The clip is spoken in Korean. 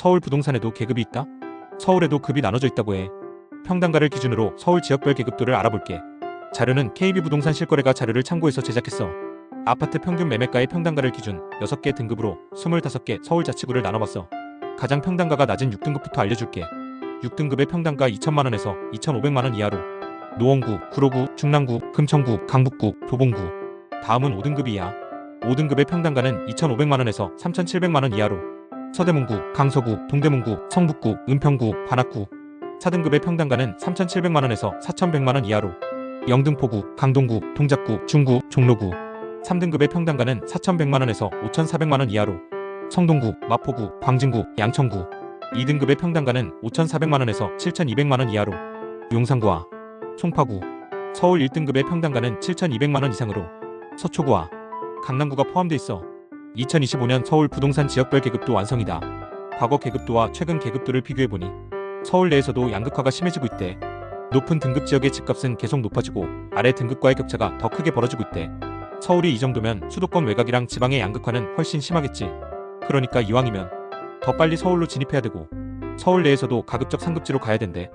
서울 부동산에도 계급이 있다? 서울에도 급이 나눠져 있다고 해. 평당가를 기준으로 서울 지역별 계급도를 알아볼게. 자료는 KB부동산 실거래가 자료를 참고해서 제작했어. 아파트 평균 매매가의 평당가를 기준 6개 등급으로 25개 서울 자치구를 나눠봤어. 가장 평당가가 낮은 6등급부터 알려줄게. 6등급의 평당가 2천만 원에서 2,500만 원 이하로 노원구, 구로구, 중랑구, 금천구, 강북구, 도봉구. 다음은 5등급 이야. 5등급의 평당가는 2,500만 원에서 3,700만 원 이하로 서대문구, 강서구, 동대문구, 성북구, 은평구, 관악구. 4등급의 평당가는 3,700만 원에서 4,100만 원 이하로 영등포구, 강동구, 동작구, 중구, 종로구. 3등급의 평당가는 4,100만 원에서 5,400만 원 이하로 성동구, 마포구, 광진구, 양천구. 2등급의 평당가는 5,400만 원에서 7,200만 원 이하로 용산구와 송파구. 서울 1등급의 평당가는 7,200만 원 이상으로 서초구와 강남구가 포함돼 있어. 2025년 서울 부동산 지역별 계급도 완성이다. 과거 계급도와 최근 계급도를 비교해보니 서울 내에서도 양극화가 심해지고 있대. 높은 등급 지역의 집값은 계속 높아지고 아래 등급과의 격차가 더 크게 벌어지고 있대. 서울이 이 정도면 수도권 외곽이랑 지방의 양극화는 훨씬 심하겠지. 그러니까 이왕이면 더 빨리 서울로 진입해야 되고 서울 내에서도 가급적 상급지로 가야 된대.